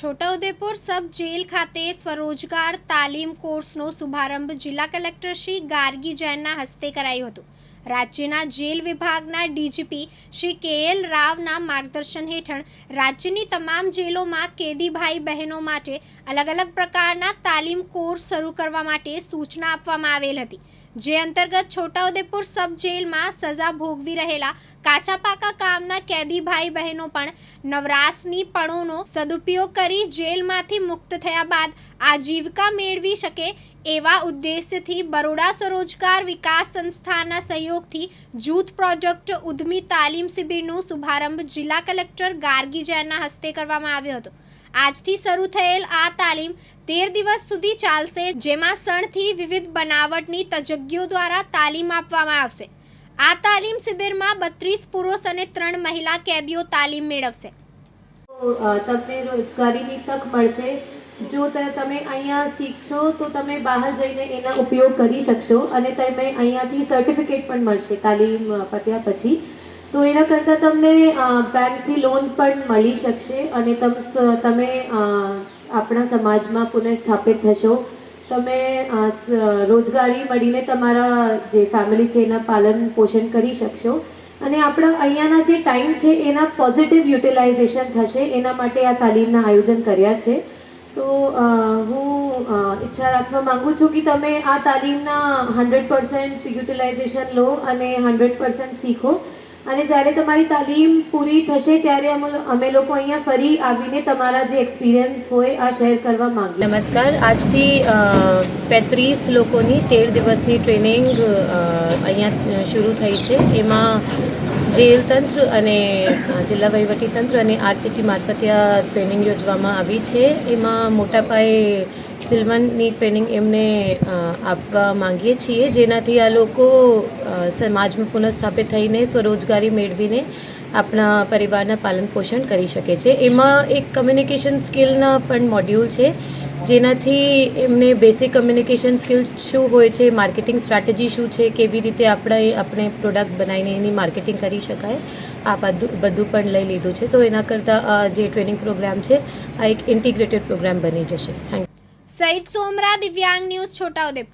છોટાઉદેપુર સબ jail ખાતે સ્વરોજગાર તાલીમ કોર્સનો શુભારંભ જિલ્લા કલેક્ટર શ્રી ગાર્ગી જૈનના હસ્તે કરાયો હતું. રાજ્યના જેલ વિભાગના ડીજીપી શ્રી કે એલ રાવના માર્ગદર્શન હેઠળ રાજ્યની તમામ જેલોમાં કેદી ભાઈ બહેનો માટે અલગ અલગ પ્રકારના તાલીમ કોર્સ શરૂ કરવા માટે સૂચના આપવામાં આવેલ હતી. જે અંતર્ગત છોટાઉદેપુર સબ જેલમાં સજા ભોગવી રહેલા કાચા પાકા કામના કેદી ભાઈ બહેનો પણ નવરાશની પણોનો સદુપયોગ કરી જેલમાંથી મુક્ત થયા બાદ આજીવિકા મેળવી શકે એવા ઉદ્દેશ્યથી બરોડા સ્વરોજગાર વિકાસ સંસ્થાના સહયોગથી જૂથ પ્રોજેક્ટ ઉદ્યમી તાલીમ શિબિરનો શુભારંભ જિલ્લા કલેક્ટર ગાર્ગી જૈનના હસ્તે કરવામાં આવ્યો હતો. આજથી શરૂ થયેલ આ તાલીમ તેર દિવસ સુધી ચાલશે, જેમાં સણથી વિવિધ બનાવટની તજજ્ઞો દ્વારા તાલીમ આપવામાં આવશે. આ તાલીમ શિબિરમાં બત્રીસ પુરુષ અને ત્રણ મહિલા કેદીઓ તાલીમ મેળવશે. તમને રોજગારીની તક મળશે. જો તમે અહીંયા શીખશો, તો તમે બહાર જઈને એના ઉપયોગ કરી શકશો અને તમે અહીંયાથી સર્ટિફિકેટ પણ મળશે તાલીમ પત્યા પછી. તો એના કરતાં તમને બેંકથી લોન પણ મળી શકશે અને તમ તમે આપણા સમાજમાં પુનઃસ્થાપિત થશો. તમે રોજગારી મળીને તમારા જે ફેમિલી છે એના પાલન પોષણ કરી શકશો. અને આપણા અહીંયાના જે ટાઈમ છે એના પોઝિટિવ યુટિલાઇઝેશન થશે. એના માટે આ તાલીમના આયોજન કર્યા છે. તો હું ઈચ્છા રાખવા માંગુ છું કે તમે આ તાલીમના હંડ્રેડ પર્સન્ટ યુટિલાઇઝેશન લો અને હંડ્રેડ પર્સન્ટ શીખો. અને જ્યારે તમારી તાલીમ પૂરી થશે, ત્યારે અમે અમે લોકો અહીંયા ફરી આવીને તમારા જે એક્સપિરિયન્સ હોય, આ શેર કરવા માંગીએ. નમસ્કાર. આજથી પેત્રીસ લોકોની તેર દિવસની ટ્રેનિંગ અહીંયા શરૂ થઈ છે. એમાં જેલ તંત્ર અને જિલ્લા તંત્ર અને આરસીટી મારફતે આ ટ્રેનિંગ યોજવામાં આવી છે. એમાં મોટા પાયે સિલવનની ટ્રેનિંગ એમને આપવા માંગીએ છીએ, જેનાથી આ લોકો સમાજમાં પુનઃસ્થાપિત થઈને સ્વરોજગારી મેળવીને આપણા પરિવારના પાલન પોષણ કરી શકે છે. એમાં એક કમ્યુનિકેશન સ્કિલના પણ મોડ્યુલ છે, જેનાથી એમને બેસિક કમ્યુનિકેશન સ્કિલ શું હોય છે માર્કેટિંગ સ્ટ્રેટેજી શું છે, કેવી રીતે આપણે આપણે પ્રોડક્ટ બનાવીને એની માર્કેટિંગ કરી શકાય, આ બધું બધું પણ લઈ લીધું છે. તો એના કરતાં જે ટ્રેનિંગ પ્રોગ્રામ છે, આ એક ઇન્ટિગ્રેટેડ પ્રોગ્રામ બની જશે. થેન્ક સઈદ સોમરા દિવ્યાંગ ન્યૂઝ, છોટાઉદેપુર.